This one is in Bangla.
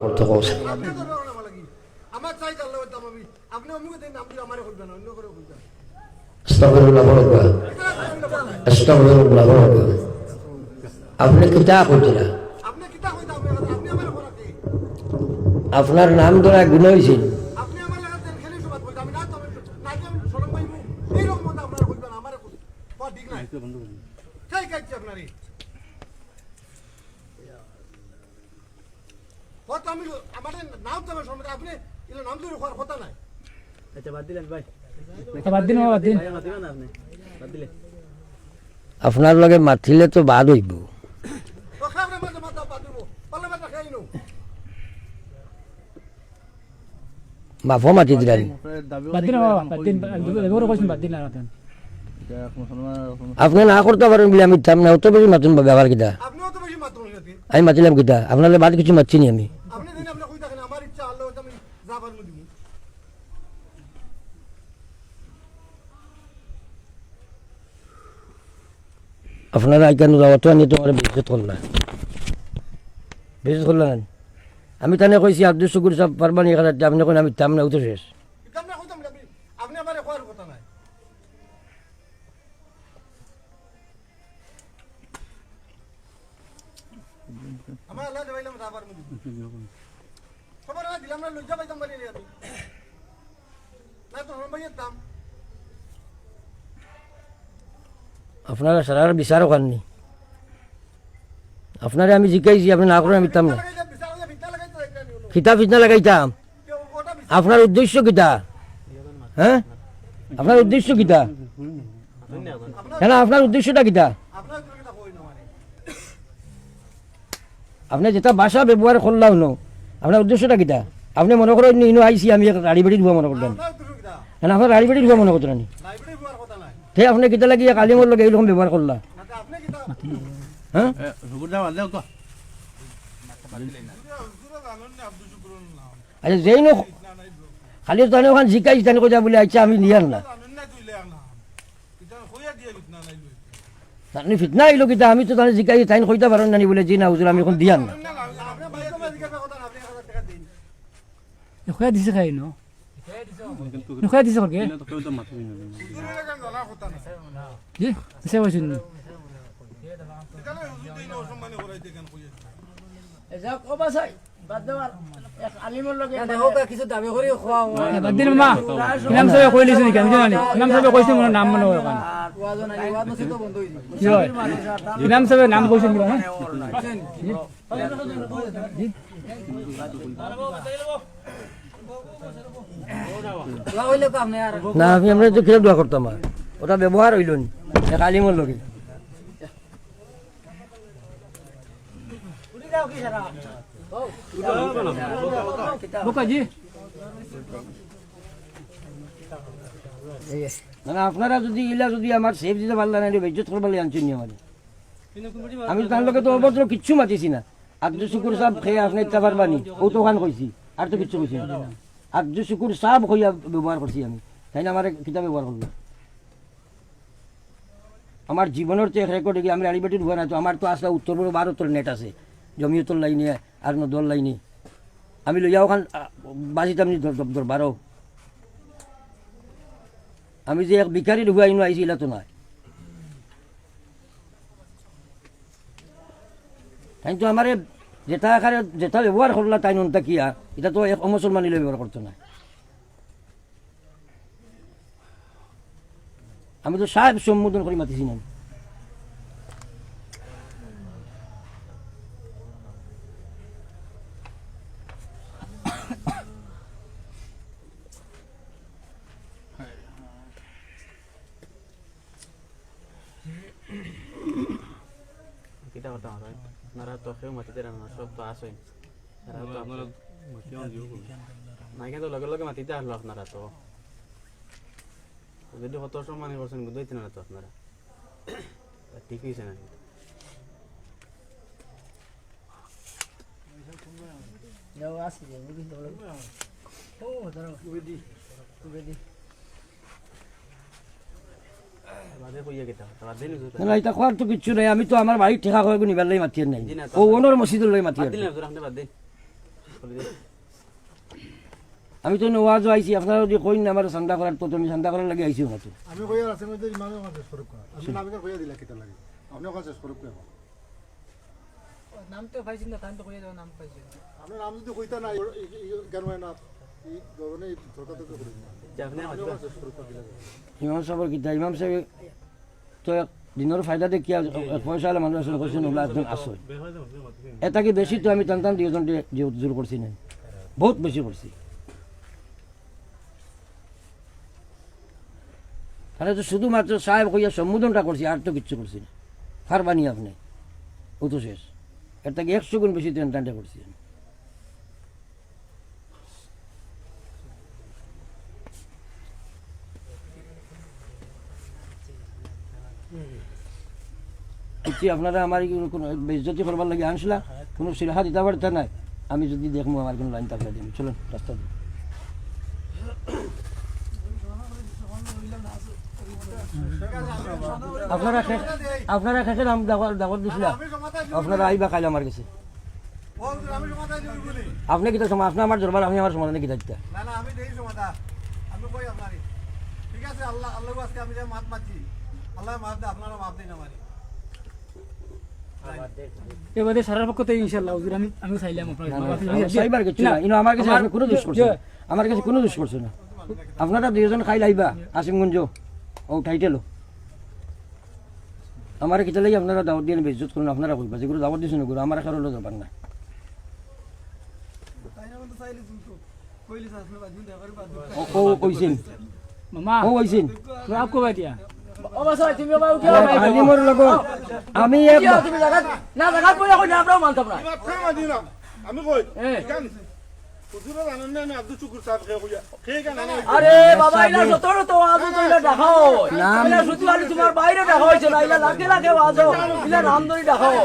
করতে কস আপনি কিতা করাতে আপনার নাম ধরা গুণ হয়েছিল আপনি আমার লাগা দেন খেলি সুবাদ কইতাম আমি না তো আমি না কি আমি সরম পাইবো এই রকম মত আপনারা কইবেন আমারে কই বা ঠিক নাই তাই কাজ আপনারে কত আমি আমাদের নাম তো আমার আপনি ইলা নাম ধরে করার কথা নাই। আচ্ছা বাদ দিলেন ভাই। বাদ দিন বাদ দিন। ভাই মাতিবেন না আপনি? বাদ দিলে আপনার লগে মাতিলে তো বাদ হইব। মাফও মাতি দিলেন আপনি না করতে পারেন বলে আমি থাম না অত বেশি মাতুন ব্যবহার কিতা? আপনিও তো বেশি মাত্র হইতে আমি মাতিলাম কিতা? আপনার বাদ কিছু মাতছি নি আমি আপনি দিন আপনি কই থাকেন আমার ইচ্ছা আল্লাহ হইতে আমি যাবার মধ্যে দিব আপনারা আইকান অত আনি তোমার বিজত করলা বিজত করলা না আমি তানে কইছি আব্দুল শুকুর সাহেব পারবানি এখানে আপনি কোন আমি থাম না উঠে শেষ আমরা না, আমারে কথা নাই। আমার আল্লাহ দেবাইলাম দিব। সবার আগে দিলাম না লজ্জা পাইতাম বাড়ি না তো সম্ভাইয়ের দাম। আপনারা সারার বিচারও খাননি আপনারে আমি জিকাইছি আপনি না করেন আমি থাম না বিচার। খিতা ফিতনা লাগাইতাম। বিচার- আপনার উদ্দেশ্য কিতা? হ্যাঁ? আপনার উদ্দেশ্য কিতা? কেন আপনার উদ্দেশ্যটা কিতা। আপনি যেটা ভাষা ব্যবহার করলাম ন আপনার উদ্দেশ্যটা কিতা? আপনি মনে করেন ইনো আইসি আমি গাড়ি বাড়ি ধোয়া মনে সুবিধা। কেন আপনার গাড়ি বাড়ি ধোয়া মনে করতেন নি লাইব্রেরি হওয়ার কথা নাই। তে আপনি কিতা লাগি কালিমর লগে এইরকম ব্যবহার করলা হ্যাঁ আচ্ছা যেই নো খালি তাহলে ওখানে জিকাইছি তাহলে কোথা বলে আচ্ছা আমি নিয়ার না। আপনি ফিতনা আইলো কিতা আমি তো তাহলে জিকাই তাই কইতে পারেন না বলে জি না হুজুর আমি এখন দিয়ার না। নখয়া দিছে খাই ন? নখয়া দিছে করকে দূরে গেছেন, জানা কথা নাই। জি দিছে কইছেন নি এখানে হুজুর দিন অসম্মানী করাইতে কেন কইয়া দিছে? বাদ দিন মা ইনাম সাহেব কই লিছেন কেন জানি ইনাম সাহেব কইছেন মোর নাম মনে হয় কি হয় সাহেব নাম কইছেন কি হ্যাঁ না, আমি আমরা দোয়া করতাম ওটা ব্যবহার হইল নি এ কালিমর লগে। বোকা জি না না আপনারা যদি ইলা যদি আমার সেফ দিতে পারলেন না বেজ্জত করবার আনছেন নি আমার। আমি তার লগে তো অভদ্র কিচ্ছু মাতিছি না। আব্দুল শুকুর সাহেব খেয়ে আপনি ইচ্ছা ও তো ওখান কইছি। আর তো কিচ্ছু কইছি না। আব্দুল শুকুর সাহেব হইয়া ব্যবহার করছি আমি, তাই না আমার কিতাব ব্যবহার করব? আমার জীবনের তো রেকর্ড আমি আড়িবাটির ভয় না, তো আমার তো আসলে উত্তর পূর্ব ভারতের নেট আছে জমিয়তর লাইনে, আর নদর লাইনে। আমি লইয়া ওখান বাজিতাম দর বারো আমি যে এক ভিখারি ঢুকাই নো আইছি তো নয় তাই তো আমার যেটা আকারে যেটা ব্যবহার করলা তাই নন্তা কিয়া এটা তো এক মুসলমানি ব্যবহার করতো না। আমি তো সাহেব সম্বোধন করে, মাতিছি না। কথা হয়? আপনারা তো কেউ মাতিতে না সব তো আসেন নাই কিন্তু লগে লগে মাতিতে আসলো আপনারা তো যদি কত সম্মানী করছেন বুঝতে না তো আপনারা ঠিক হয়েছে না কিন্তু। বাদে কইয়া গেতা বাদে নিজুর না না এটা খোয়ার তো কিচ্ছু নাই আমি তো আমার বাড়ির ঠেকা করে নিবার লাই মাতিয়ে নাই। ও ওনর মসজিদের লাই মাতিয়ে আমি তো আইছি আপনারা যদি কইন না আমার চান্দা করার তো তুমি চান্দা করার লাগে আইছি না তো আমি আছে মধ্যে ইমামে কইয়া দিলা কিতা লাগে? আপনি নাম তো পাইছি না তাই তো কইয়া যাও নাম পাইছি আপনি নাম যদি কইতা না জ্ঞান হয় না। ইমাম সাহেবের কিতা ইমাম সাহেব তো দিনের ফায়দা পয়সা হলে মানুষ আসলে ওগুলো একজন এটা কি বেশি তো আমি টানতাম দুজন জোর করছি না? বহুত বেশি করছি তাহলে তো শুধুমাত্র সাহেব কইয়া সম্বোধনটা করছি আর তো কিচ্ছু করছি না? হারবানি আপনি ও তো শেষ। এর থেকে একশো গুণ বেশি ট্রেন টানটা করছি আমি। কিছু আপনারা আমার কোনো বেজ্জতি করবার লাগে আনছিলা, কোনো সিলহা দিতে পারতে নাই। আমি যদি দেখব আমার কোনো লাইন থাকলে দিন চলুন, রাস্তা দিন আপনারা আপনারা নাম দাগর দাগর দিছিলা। আমি আপনারা আইবা কাইলে আমার কাছে। আমি আপনি কিতা সময় আপনি আমার জরবার আপনি আমার সমাধানে কিতা দিতা। না না, আমি দেই জমাতা আমি কই ঠিক আছে, আল্লাহ আল্লাহ আজকে আমি যে মাত। এবারে সারার পক্ষ থেকে ইনশাল্লাহ হুজুর আমি আমি চাইলাম আপনার সাইবার কিছু না ইনো আমার কাছে আপনি কোনো দোষ করছে আমার কাছে কোনো দোষ করছে না। আপনারা দুজন খাই লাইবা আসিমগঞ্জ ও টাইটেলো আমার কিতা লাগে আপনারা দাওয়াত দিয়ে বেজত করুন আপনারা কইবা যেগুলো দাওয়াত দিয়েছেন ওগুলো আমার কারও যাবার না ও ও কইছেন। মামা ও কইছেন। রাব কবা আমি আরে বাবা ইলা যতর তো আজ তো ইলা দেখাও ইলা শুধু আলি তোমার বাইরে দেখা হয়েছে না ইলা লাগে লাগে আজ। ইলা নাম ধরে দেখাও